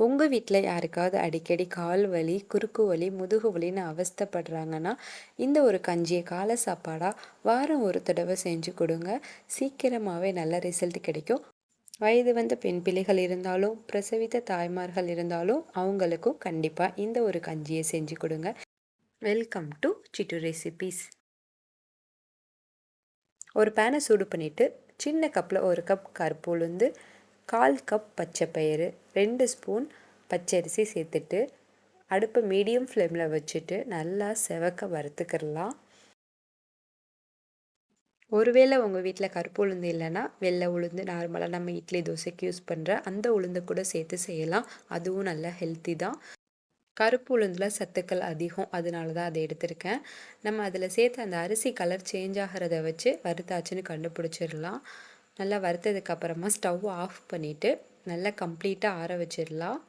உங்கள் வீட்டில் யாருக்காவது அடிக்கடி கால் வலி குறுக்கு வலி முதுகு வலின்னு அவஸ்தைப்படுறாங்கன்னா இந்த ஒரு கஞ்சியை காலை சாப்பாடாக வாரம் ஒரு தடவை செஞ்சு கொடுங்க. சீக்கிரமாகவே நல்ல ரிசல்ட் கிடைக்கும். வயது வந்த பெண் பிள்ளைகள் இருந்தாலும் பிரசவித்த தாய்மார்கள் இருந்தாலும் அவங்களுக்கும் கண்டிப்பாக இந்த ஒரு கஞ்சியை செஞ்சு கொடுங்க. வெல்கம் டு சிட்டு ரெசிபீஸ் ஒரு பேனை சூடு பண்ணிவிட்டு சின்ன கப்பில் ஒரு கப் கருப்பு உளுந்து கால் கப் பச்சைப்பயிறு ரெண்டு ஸ்பூன் பச்சரிசி சேர்த்துட்டு அடுப்பை மீடியம் ஃப்ளேமில் வச்சுட்டு நல்லா செவக்க வறுத்துக்கிடலாம். ஒருவேளை உங்கள் வீட்டில் கருப்பு உளுந்து இல்லைன்னா வெள்ளை உளுந்து நார்மலாக நம்ம இட்லி தோசைக்கு யூஸ் பண்ணுற அந்த உளுந்து கூட சேர்த்து செய்யலாம். அதுவும் நல்ல ஹெல்த்தி தான். கருப்பு உளுந்தில் சத்துக்கள் அதிகம் அதனால தான் அதை எடுத்திருக்கேன். நம்ம அதில் சேர்த்து அந்த அரிசி கலர் சேஞ்ச் ஆகிறத வச்சு வறுத்தாச்சுன்னு கண்டுபிடிச்சிடலாம். நல்லா வறுத்ததுக்கு அப்புறமா ஸ்டவ் ஆஃப் பண்ணிவிட்டு நல்லா கம்ப்ளீட்டாக ஆற வச்சிடலாம்.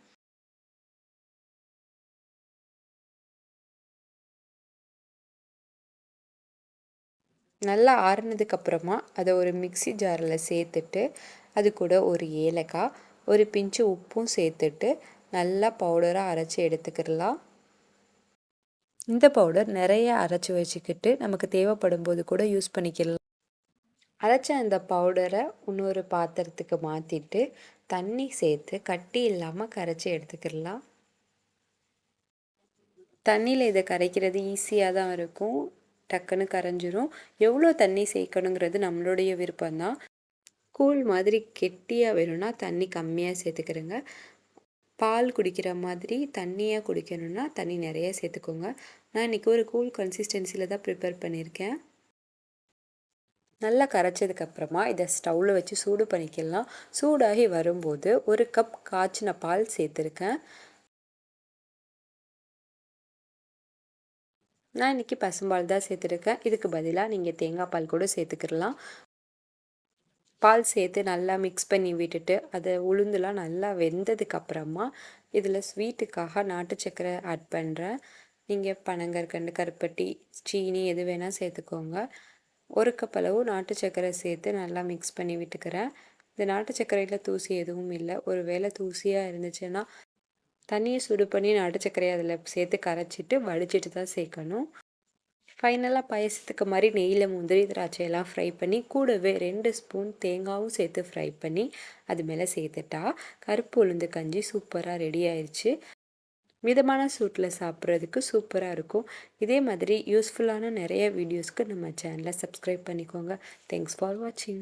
நல்லா ஆறுனதுக்கப்புறமா அதை ஒரு மிக்சி ஜாரில் சேர்த்துட்டு அது கூட ஒரு ஏலக்காய் ஒரு பிஞ்சு உப்பும் சேர்த்துட்டு நல்லா பவுடராக அரைச்சி எடுத்துக்கிடலாம். இந்த பவுடர் நிறைய அரைச்சி வச்சுக்கிட்டு நமக்கு தேவைப்படும் போது கூட யூஸ் பண்ணிக்கலாம். அரைச்ச அந்த பவுடரை இன்னொரு பாத்திரத்துக்கு மாற்றிட்டு தண்ணி சேர்த்து கட்டி இல்லாமல் கரைச்சி எடுத்துக்கிடலாம். தண்ணியில் இதை கரைக்கிறது ஈஸியாக தான் இருக்கும். டக்குன்னு கரைஞ்சிரும். எவ்வளோ தண்ணி சேர்க்கணுங்கிறது நம்மளுடைய விருப்பம்தான். கூழ் மாதிரி கெட்டியாக வேணும்னா தண்ணி கம்மியாக சேர்த்துக்கிறேங்க பால் குடிக்கிற மாதிரி தண்ணியாக குடிக்கணும்னா தண்ணி நிறைய சேர்த்துக்கோங்க. நான் இன்றைக்கி ஒரு கூழ் கன்சிஸ்டன்சியில் தான் ப்ரிப்பேர் பண்ணியிருக்கேன். நல்லா கரைச்சதுக்கப்புறமா இதை ஸ்டவ்வில் வச்சு சூடு பண்ணிக்கலாம். சூடாகி வரும்போது ஒரு கப் காய்ச்சின பால் சேர்த்துருக்கேன். நான் இன்றைக்கி பசும்பால் தான் சேர்த்துருக்கேன். இதுக்கு பதிலாக நீங்கள் தேங்காய் பால் கூட சேர்த்துக்கிடலாம். பால் சேர்த்து நல்லா மிக்ஸ் பண்ணி விட்டுட்டு அதை உளுந்துலாம் நல்லா வெந்ததுக்கப்புறமா இதில் ஸ்வீட்டுக்காக நாட்டு சக்கரை ஆட் பண்ணுறேன் நீங்கள் பனங்கற்கண்டு கருப்பட்டி சீனி எது வேணால் சேர்த்துக்கோங்க. ஒரு கப் அளவு நாட்டு சர்க்கரை சேர்த்து நல்லா மிக்ஸ் பண்ணி விட்டுக்கிறேன். இந்த நாட்டு சர்க்கரையில் தூசி எதுவும் இல்லை. ஒரு வேளை தூசியாக இருந்துச்சுன்னா தண்ணியை சுடு பண்ணி நாட்டு சர்க்கரையை அதில் சேர்த்து கரைச்சிட்டு வடிச்சிட்டு தான் சேர்க்கணும். ஃபைனலாக பாயசத்துக்கு மாதிரி நெய்யில் முந்திரி திராட்சையெல்லாம் ஃப்ரை பண்ணி கூடவே ரெண்டு ஸ்பூன் தேங்காயும் சேர்த்து ஃப்ரை பண்ணி அது மேலே சேர்த்துட்டா கருப்பு உளுந்து கஞ்சி சூப்பராக ரெடி ஆயிடுச்சு மிதமான சூட்டில் சாப்பிட்றதுக்கு சூப்பராக இருக்கும். இதே மாதிரி யூஸ்ஃபுல்லான நிறைய வீடியோஸ்க்கு நம்ம சேனலை சப்ஸ்கிரைப் பண்ணிக்கோங்க. தேங்க்ஸ் ஃபார் வாட்சிங்